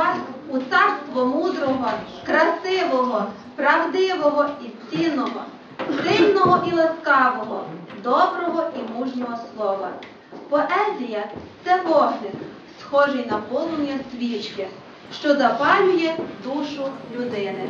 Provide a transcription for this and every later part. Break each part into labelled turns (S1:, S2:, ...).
S1: вас у царство мудрого, красивого, правдивого і цінного, сильного і ласкавого, доброго і мужнього слова. Поезія це вогник, схожий на полум'я свічки, що запалює душу людини.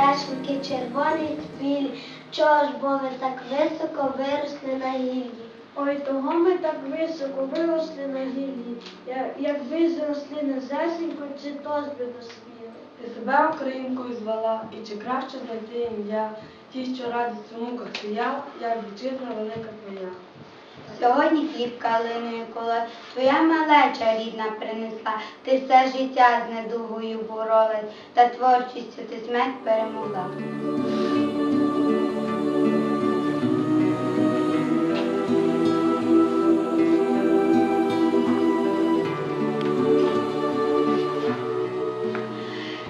S2: Черешеньки, червоний цвіль, чого ж бо ви так високо виросли на гіллі?
S3: Ой, того ми так високо виросли на гіллі, Я- якби зросли низесенько, чи то ж би доспіли.
S4: Ти себе українкою звала, і чи краще знайти ім'я, ті, що радість у муках сіяв, як вітчизна велика твоя.
S5: Сьогодні хліб калиною коло твоя малеча рідна принесла, ти все життя з недугою боролась, та творчістю ти смерть перемогла.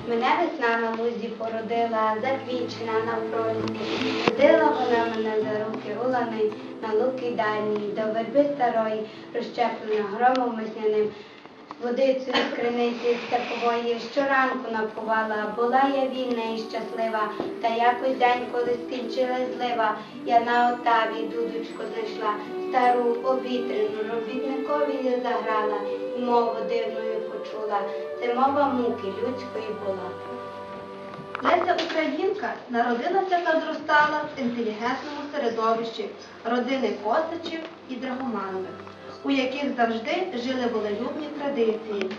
S5: Мене весна на лузі породила, заквічена на пролісі. Вона мене за руки у на луки дальні, до верби старої, розщеплена громом весняним. Водицею з криниці степової щоранку напувала, була я вільна і щаслива, та якось день, коли скінчилась злива, я на отаві дудочку знайшла, стару обітряну, робітникові я заграла, і мову дивною почула, це мова муки людської була.
S1: Леся Українка народилася та зростала в інтелігентному середовищі родини Косачів і Драгоманових, у яких завжди жили волелюбні традиції.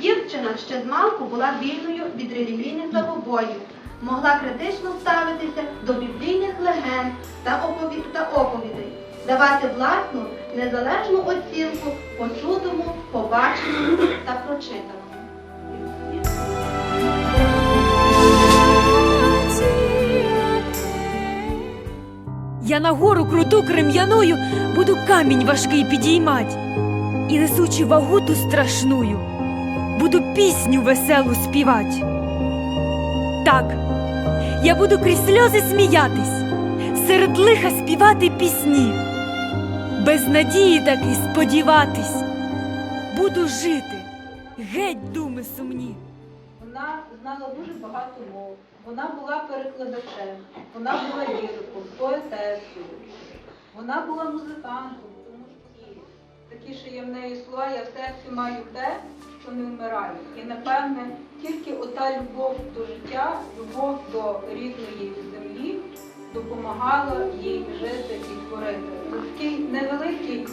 S1: Дівчина ще з малку була вільною від релігійних забобоїв, могла критично ставитися до біблійних легенд та оповідей, давати власну незалежну оцінку почутому, побаченому та прочитаному.
S6: Я на гору круту крем'яною буду камінь важкий підіймать, і несучи вагу ту страшную, буду пісню веселу співать. Так, я буду крізь сльози сміятись, серед лиха співати пісні, без надії таки сподіватись, буду жити, геть думи сумні.
S7: Вона знала дуже багато мов. Вона була перекладачем, вона була ліриком, поетесою, вона була музикантом, тому що такі ще є в неї слова, я в серці маю те, що не вмирає. І напевне тільки ота любов до життя, любов до рідної землі допомагала їй жити і творити. Такий невеликий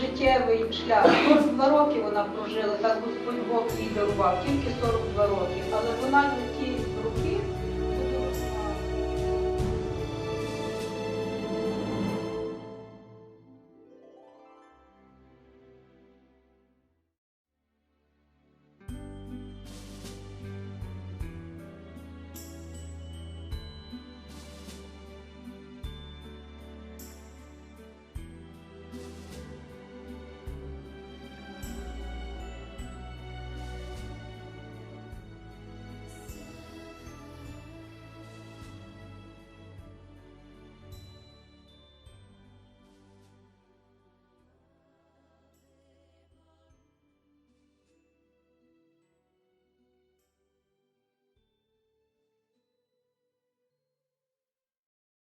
S7: життєвий шлях. 42 роки вона прожила, так Господь Бог їй дарував, тільки 42 роки. Але вона ті